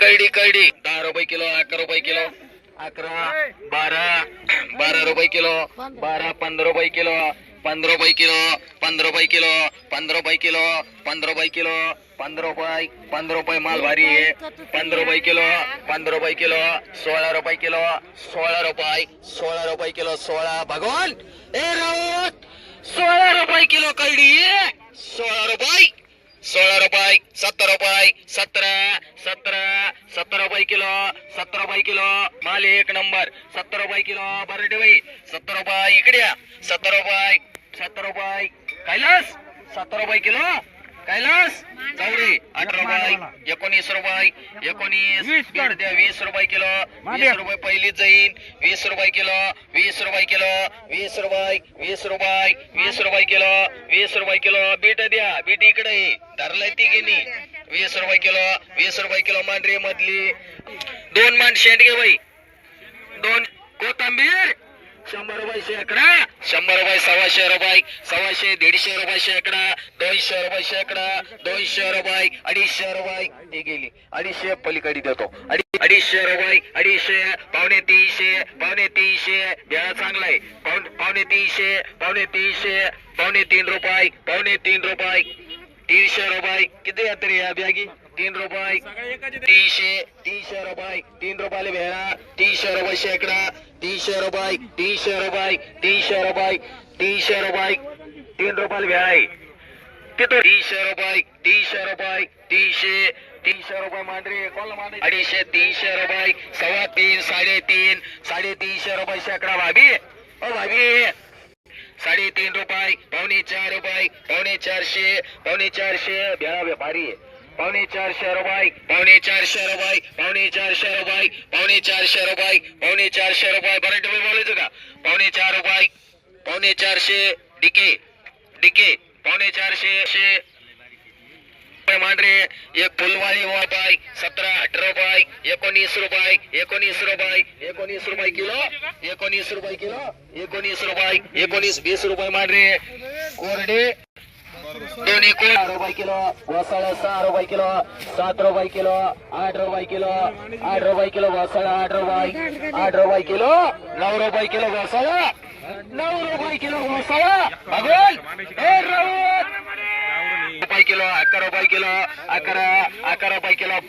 कैडी कैडी दहा रुपये किलो अकरा रुपये किलो अकरा बारा बारा रुपये किलो बारा पंधरा रुपये किलो पंधरा रुपये किलो पंधरा रुपये किलो पंधरा रुपये किलो पंधरा रुपये किलो पंधरा रुपये पंधरा रुपये माल भारी आहे पंधरा रुपये किलो पंधरा रुपये किलो सोळा रुपये किलो सोळा रुपये सोळा रुपये किलो सोळा भगवान ए राऊत सोळा रुपये किलो कैडी सोळा रुपये सोळा रुपये सत्तर रुपये सतरा सतरा सत्तर रुपये किलो सत्तर रुपये किलो माल एक नंबर. सत्तर रुपये किलो बरडे बाई सत्तर रुपये इकडे सत्तर रुपये सत्तर रुपये कैलास. सत्तर रुपये किलो कैलास चौडी अठरा रुपये एकोणीस रुपये एकोणीस द्या वीस रुपये किलो वीस रुपये पहिलीच जाईन वीस रुपये किलो वीस रुपये किलो वीस रुपये वीस रुपये वीस रुपये किलो वीस रुपये किलो बीट द्या बीट इकडे. धरलाय ती गिनी वीस रुपये किलो वीस रुपये किलो मांढरी मधली दोन मान शेंडगे बाई. दोन कोथंबीर शंभर रुपये शेकडा. शंभर रुपये सव्वाशे रुपये सव्वाशे दीडशे रुपये शेकडा दोनशे रुपये शेकडा दोनशे रुपये अडीचशे रुपये. ती गेली. अडीचशे पलीकडे देतो. अडीचशे रुपये अडीचशे पावणे तीनशे पावणे तीनशे. वेळा चांगला आहे. पावणे तीनशे पावणे तीनशे पावणे तीन रुपये पावणे तीन रुपये. तीनशे रुपये. किती तरी या बॅगी? तीन रुपये. तीनशे तीनशे रुपये. तीन रुपयाला भेळा तीनशे रुपये शेकडा. तीनशे रुपये तीनशे रुपये तीनशे रुपये तीनशे रुपये तीन रुपयाला भेळा आहे तिथं तीनशे रुपये तीनशे रुपये तीनशे तीनशे रुपये मांडरी कोणाला मांडरी अडीचशे तीनशे रुपये सव्वा तीन साडेतीन साडेतीनशे रुपये शेकडा भाभी ओ भाभी साडेतीन रुपये पावणे चार रुपये पावणे चारशे पावणे चारशे भेळा व्यापारी आहे. पावणे चारशे रुपये पावणे चारशे रुपये पावणे चारशे रुपये पावणे चारशे रुपये पावणे चारशे रुपये. बरं डबे बोलायचं का? पावणे चार रुपये पावणे चारशे डिके डिके पावणे चारशे शे. रुपये मांढरे एक फुलवाळी रुपये हो, सतरा अठरा रुपये एकोणीस रुपये एकोणीस रुपये एकोणीस रुपये किलो एकोणीस रुपये किलो एकोणीस रुपये एकोणीस वीस रुपये मांढरे कोरडे दोन्ही कोण? रुपये किलो. वसाळा सहा रुपये किलो. सात रुपये किलो. आठ रुपये किलो. आठ रुपये किलो वसाळा आठ रुपये. आठ रुपये किलो. नऊ रुपये किलो वसाळा. नऊ रुपये किलो वसाळा. अगोल रुपये किलो अकरा रुपये किलो अकरा अकरा रुपये किलो.